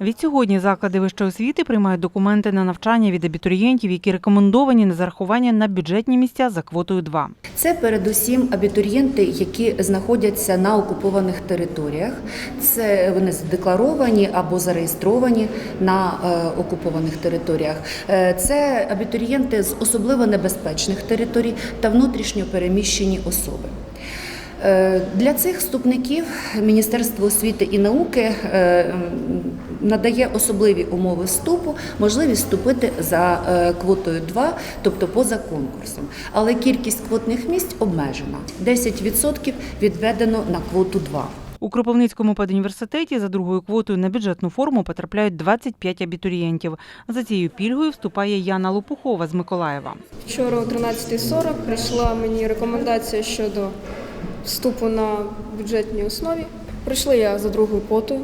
Відсьогодні заклади вищої освіти приймають документи на навчання від абітурієнтів, які рекомендовані на зарахування на бюджетні місця за квотою 2. Це передусім абітурієнти, які знаходяться на окупованих територіях. Це вони задекларовані або зареєстровані на е, окупованих територіях. Е, Це абітурієнти з особливо небезпечних територій та внутрішньо переміщені особи. Е, Для цих вступників Міністерство освіти і науки надає особливі умови вступу, можливість вступити за е, квотою 2, тобто поза конкурсом. Але кількість квотних місць обмежена. 10% відведено на квоту 2. У Кропивницькому педуніверситеті за другою квотою на бюджетну форму потрапляють 25 абітурієнтів. За цією пільгою вступає Яна Лопухова з Миколаєва. Вчора о 13.40 прийшла мені рекомендація щодо вступу на бюджетній основі. Прийшла я за другою квотою.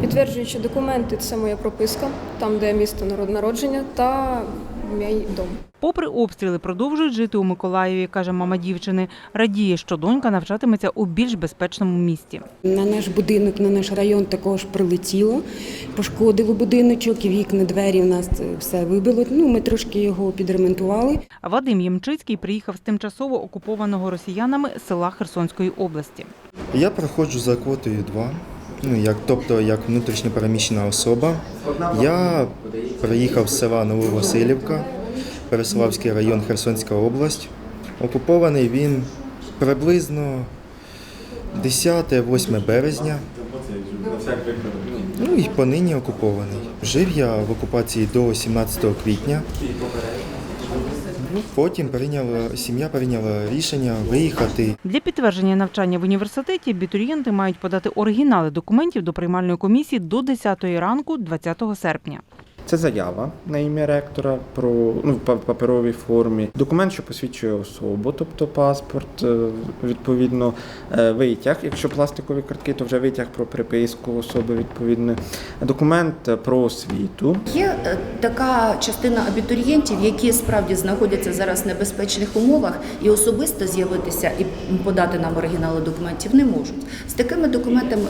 Підтверджуючи документи, це моя прописка, там де місто народ- народження та мій дом. Попри обстріли, продовжують жити у Миколаєві, каже мама дівчини. Радіє, що донька навчатиметься у більш безпечному місті. На наш будинок, на наш район також прилетіло, пошкодило будиночок, вікна, двері у нас все вибило. Ну, ми трошки його підремонтували. Вадим Ємчицький приїхав з тимчасово окупованого росіянами села Херсонської області. Я проходжу за квотою 2, ну, як, тобто як внутрішньо переміщена особа. Я приїхав з села Нововасилівка, Переславський район, Херсонська область. Окупований він приблизно 10-8 березня. Ну і понині окупований. Жив я в окупації до 17 квітня. Потім прийняла, сім'я прийняла рішення виїхати Для підтвердження навчання в університеті абітурієнти мають подати оригінали документів до приймальної комісії до 10 ранку 20 серпня. Це заява на ім'я ректора про ну в па- паперовій формі, документ, що посвідчує особу, тобто паспорт, е, відповідно, е, витяг. Якщо пластикові картки, то вже витяг про приписку особи, відповідно, документ е, про освіту. Є така частина абітурієнтів, які справді знаходяться зараз в небезпечних умовах і особисто з'явитися і подати нам оригінали документів не можуть. З такими документами,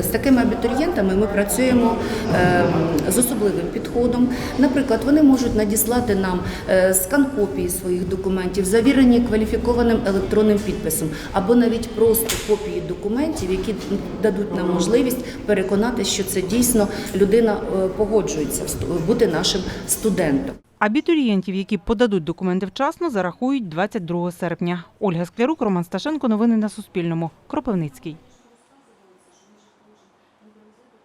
з такими абітурієнтами ми працюємо е, з особливим підходом. Наприклад, вони можуть надіслати нам е, скан копії своїх документів, завірені кваліфікованим електронним підписом, або навіть просто копії документів, які дадуть нам можливість переконати, що це дійсно людина е, погоджується бути нашим студентом. Абітурієнтів, які подадуть документи вчасно, зарахують 22 серпня. Ольга Склярук, Роман Сташенко. Новини на Суспільному. Кропивницький.